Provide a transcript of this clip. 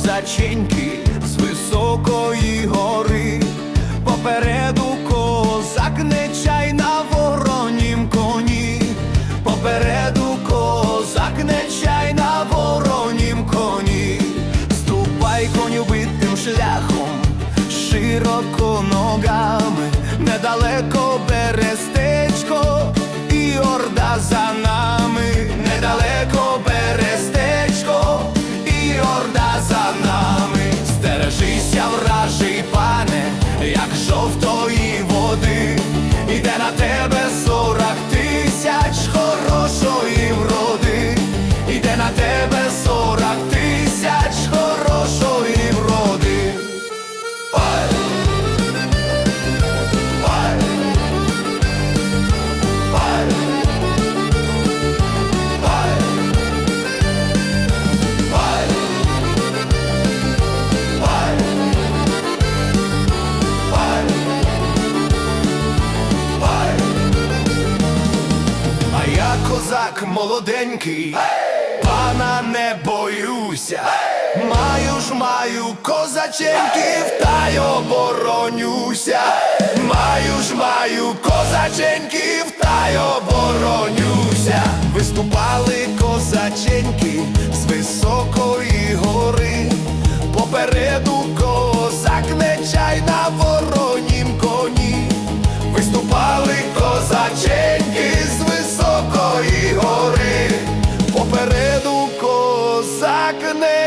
козаченьки з високої гори, попереду козак нечай на воронім коні, попереду козак нечай на воронім коні, ступай коню битим шляхом, широко ногами, недалеко берестечко, і орда за нами, козак молоденький, пана не боюся. Маю ж маю козаченьків, та й оборонюся. Маю ж маю козаченьків, та й оборонюся. Виступали козаченьки з високої гори, попереду like a name.